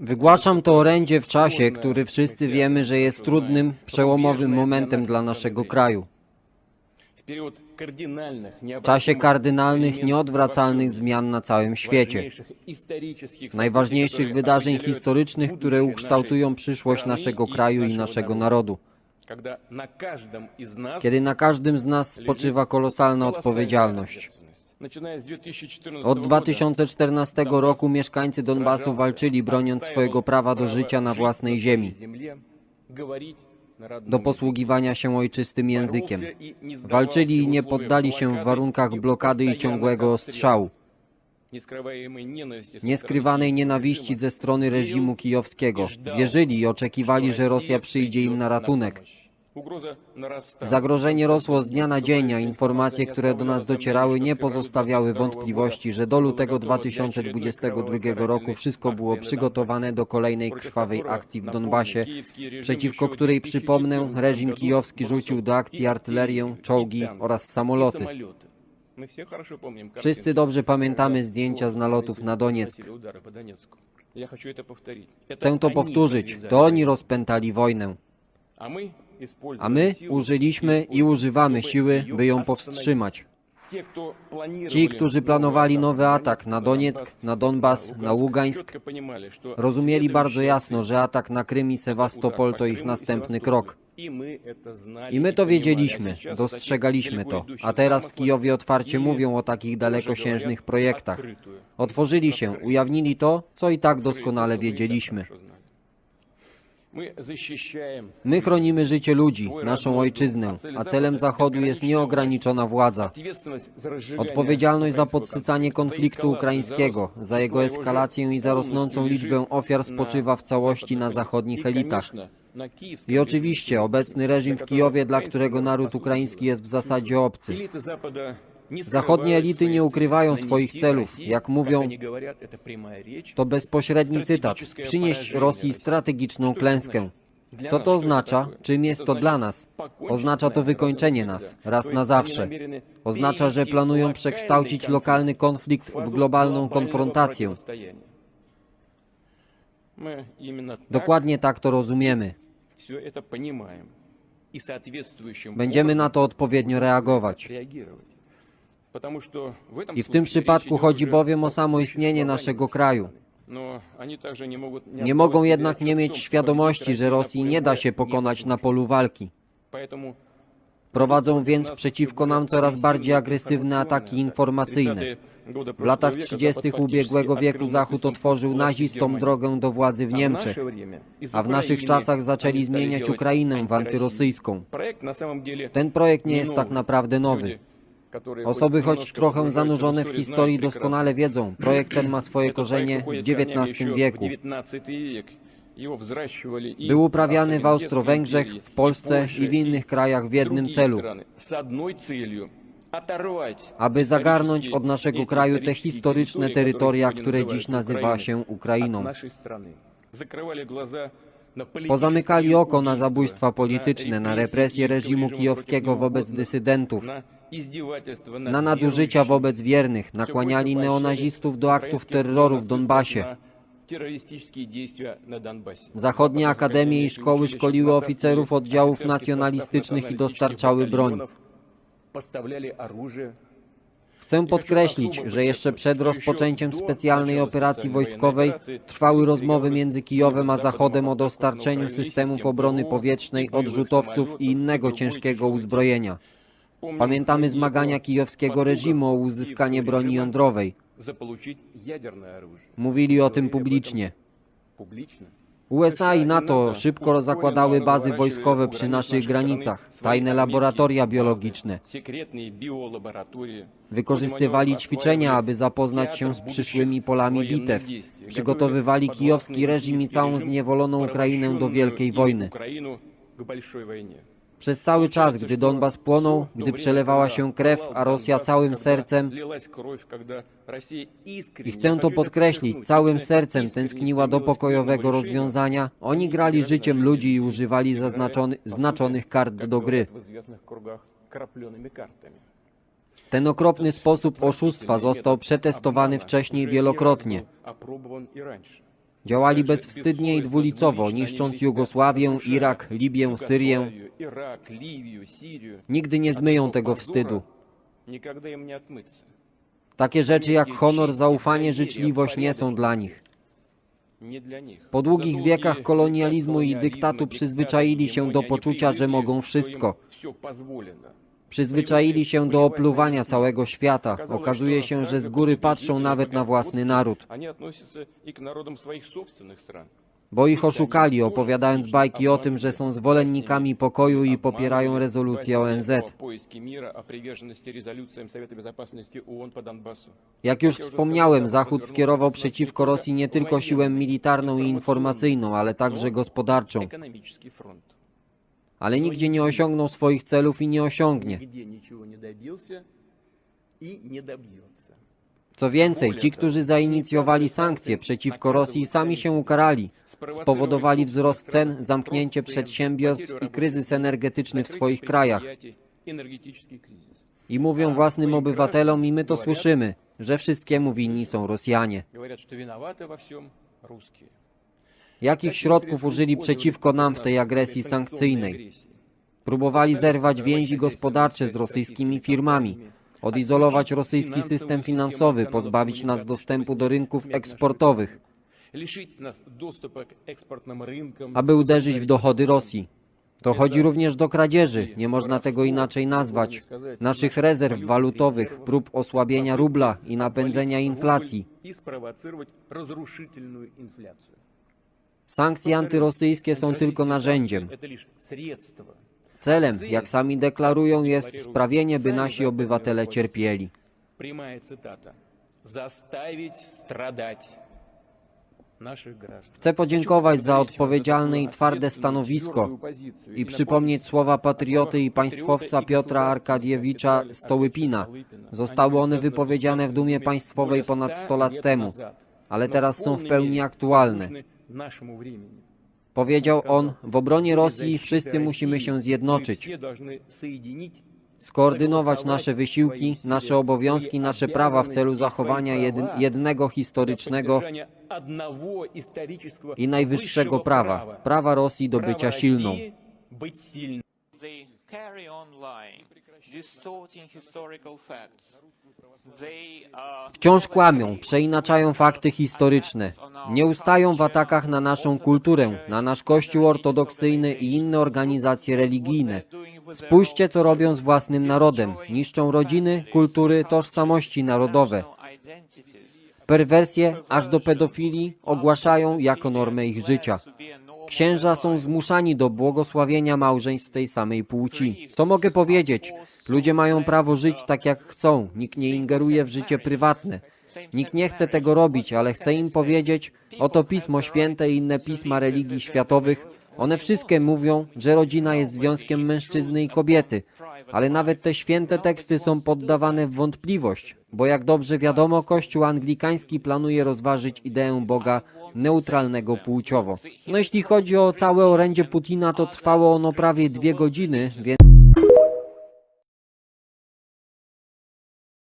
Wygłaszam to orędzie w czasie, który wszyscy wiemy, że jest trudnym, przełomowym momentem dla naszego kraju. W czasie kardynalnych, nieodwracalnych zmian na całym świecie. Najważniejszych wydarzeń historycznych, które ukształtują przyszłość naszego kraju i naszego narodu. Kiedy na każdym z nas spoczywa kolosalna odpowiedzialność. Od 2014 roku mieszkańcy Donbasu walczyli, broniąc swojego prawa do życia na własnej ziemi, do posługiwania się ojczystym językiem. Walczyli i nie poddali się w warunkach blokady i ciągłego ostrzału, nieskrywanej nienawiści ze strony reżimu kijowskiego. Wierzyli i oczekiwali, że Rosja przyjdzie im na ratunek. Zagrożenie rosło z dnia na dzień, a informacje, które do nas docierały, nie pozostawiały wątpliwości, że do lutego 2022 roku wszystko było przygotowane do kolejnej krwawej akcji w Donbasie, przeciwko której, przypomnę, reżim kijowski rzucił do akcji artylerię, czołgi oraz samoloty. Wszyscy dobrze pamiętamy zdjęcia z nalotów na Donieck. Chcę to powtórzyć. To oni rozpętali wojnę, a my użyliśmy i używamy siły, by ją powstrzymać. Ci, którzy planowali nowy atak na Donieck, na Donbas, na Ługańsk, rozumieli bardzo jasno, że atak na Krym i Sewastopol to ich następny krok. I my to wiedzieliśmy, dostrzegaliśmy to, a teraz w Kijowie otwarcie mówią o takich dalekosiężnych projektach. Otworzyli się, ujawnili to, co i tak doskonale wiedzieliśmy. My chronimy życie ludzi, naszą ojczyznę, a celem Zachodu jest nieograniczona władza. Odpowiedzialność za podsycanie konfliktu ukraińskiego, za jego eskalację i za rosnącą liczbę ofiar spoczywa w całości na zachodnich elitach. I oczywiście obecny reżim w Kijowie, dla którego naród ukraiński jest w zasadzie obcy. Zachodnie elity nie ukrywają swoich celów. Jak mówią, To bezpośredni cytat. Przynieść Rosji strategiczną klęskę. Co to oznacza? Czym jest to dla nas? Oznacza to wykończenie nas, raz na zawsze. Oznacza, że planują przekształcić lokalny konflikt w globalną konfrontację. Dokładnie tak to rozumiemy. Będziemy na to odpowiednio reagować. I w tym przypadku chodzi bowiem o samo istnienie naszego kraju. Nie mogą jednak nie mieć świadomości, że Rosji nie da się pokonać na polu walki. Prowadzą więc przeciwko nam coraz bardziej agresywne ataki informacyjne. W latach 30. ubiegłego wieku Zachód otworzył nazistom drogę do władzy w Niemczech, a w naszych czasach zaczęli zmieniać Ukrainę w antyrosyjską. Ten projekt nie jest tak naprawdę nowy. Osoby choć trochę zanurzone w historii doskonale wiedzą, projekt ten ma swoje korzenie w XIX wieku. Był uprawiany w Austro-Węgrzech, w Polsce i w innych krajach w jednym celu, aby zagarnąć od naszego kraju te historyczne terytoria, które dziś nazywa się Ukrainą. Pozamykali oko na zabójstwa polityczne, na represje reżimu kijowskiego wobec dysydentów, na nadużycia wobec wiernych, nakłaniali neonazistów do aktów terroru w Donbasie. Zachodnie akademie i szkoły szkoliły oficerów oddziałów nacjonalistycznych i dostarczały broń. Chcę podkreślić, że jeszcze przed rozpoczęciem specjalnej operacji wojskowej trwały rozmowy między Kijowem a Zachodem o dostarczeniu systemów obrony powietrznej, odrzutowców i innego ciężkiego uzbrojenia. Pamiętamy zmagania kijowskiego reżimu o uzyskanie broni jądrowej. Mówili o tym publicznie. USA i NATO szybko zakładały bazy wojskowe przy naszych granicach, tajne laboratoria biologiczne. Wykorzystywali ćwiczenia, aby zapoznać się z przyszłymi polami bitew. Przygotowywali kijowski reżim i całą zniewoloną Ukrainę do wielkiej wojny. Przez cały czas, gdy Donbas płonął, gdy przelewała się krew, a Rosja całym sercem, i chcę to podkreślić, całym sercem tęskniła do pokojowego rozwiązania, oni grali życiem ludzi i używali zaznaczony, znaczonych kart do gry. Ten okropny sposób oszustwa został przetestowany wcześniej wielokrotnie. Działali bezwstydnie i dwulicowo, niszcząc Jugosławię, Irak, Libię, Syrię. Nigdy nie zmyją tego wstydu. Takie rzeczy jak honor, zaufanie, życzliwość nie są dla nich. Po długich wiekach kolonializmu i dyktatu przyzwyczaili się do poczucia, że mogą wszystko. Przyzwyczaili się do opluwania całego świata. Okazuje się, że z góry patrzą nawet na własny naród. Bo ich oszukali, opowiadając bajki o tym, że są zwolennikami pokoju i popierają rezolucję ONZ. Jak już wspomniałem, Zachód skierował przeciwko Rosji nie tylko siłę militarną i informacyjną, ale także gospodarczą ale nigdzie nie osiągnął swoich celów i nie osiągnie. Co więcej, ci, którzy zainicjowali sankcje przeciwko Rosji, sami się ukarali. Spowodowali wzrost cen, zamknięcie przedsiębiorstw i kryzys energetyczny w swoich krajach. I mówią własnym obywatelom, i my to słyszymy, że wszystkiemu winni są Rosjanie. Jakich środków użyli przeciwko nam w tej agresji sankcyjnej? Próbowali zerwać więzi gospodarcze z rosyjskimi firmami, odizolować rosyjski system finansowy, pozbawić nas dostępu do rynków eksportowych, aby uderzyć w dochody Rosji. Dochodzi również do kradzieży, nie można tego inaczej nazwać, naszych rezerw walutowych, prób osłabienia rubla i napędzenia inflacji. Sankcje antyrosyjskie są tylko narzędziem. Celem, jak sami deklarują, jest sprawienie, by nasi obywatele cierpieli. Chcę podziękować za odpowiedzialne i twarde stanowisko i przypomnieć słowa patrioty i państwowca Piotra Arkadiewicza Stołypina. Zostały one wypowiedziane w Dumie Państwowej ponad 100 lat temu, ale teraz są w pełni aktualne. Powiedział on, w obronie Rosji wszyscy musimy się zjednoczyć, skoordynować nasze wysiłki, nasze obowiązki, nasze prawa w celu zachowania jednego historycznego i najwyższego prawa, prawa. Rosji do bycia silną. Wciąż kłamią, przeinaczają fakty historyczne. Nie ustają w atakach na naszą kulturę, na nasz kościół ortodoksyjny i inne organizacje religijne. Spójrzcie, co robią z własnym narodem. Niszczą rodziny, kultury, tożsamości narodowe. Perwersje, aż do pedofilii, ogłaszają jako normę ich życia. Księża są zmuszani do błogosławienia małżeństw tej samej płci. Co mogę powiedzieć? Ludzie mają prawo żyć tak jak chcą, nikt nie ingeruje w życie prywatne. Nikt nie chce tego robić, ale chcę im powiedzieć, oto Pismo Święte i inne pisma religii światowych, one wszystkie mówią, że rodzina jest związkiem mężczyzny i kobiety. Ale nawet te święte teksty są poddawane w wątpliwość, bo jak dobrze wiadomo, Kościół anglikański planuje rozważyć ideę Boga neutralnego płciowo. No jeśli chodzi o całe orędzie Putina, to trwało ono prawie dwie godziny, więc...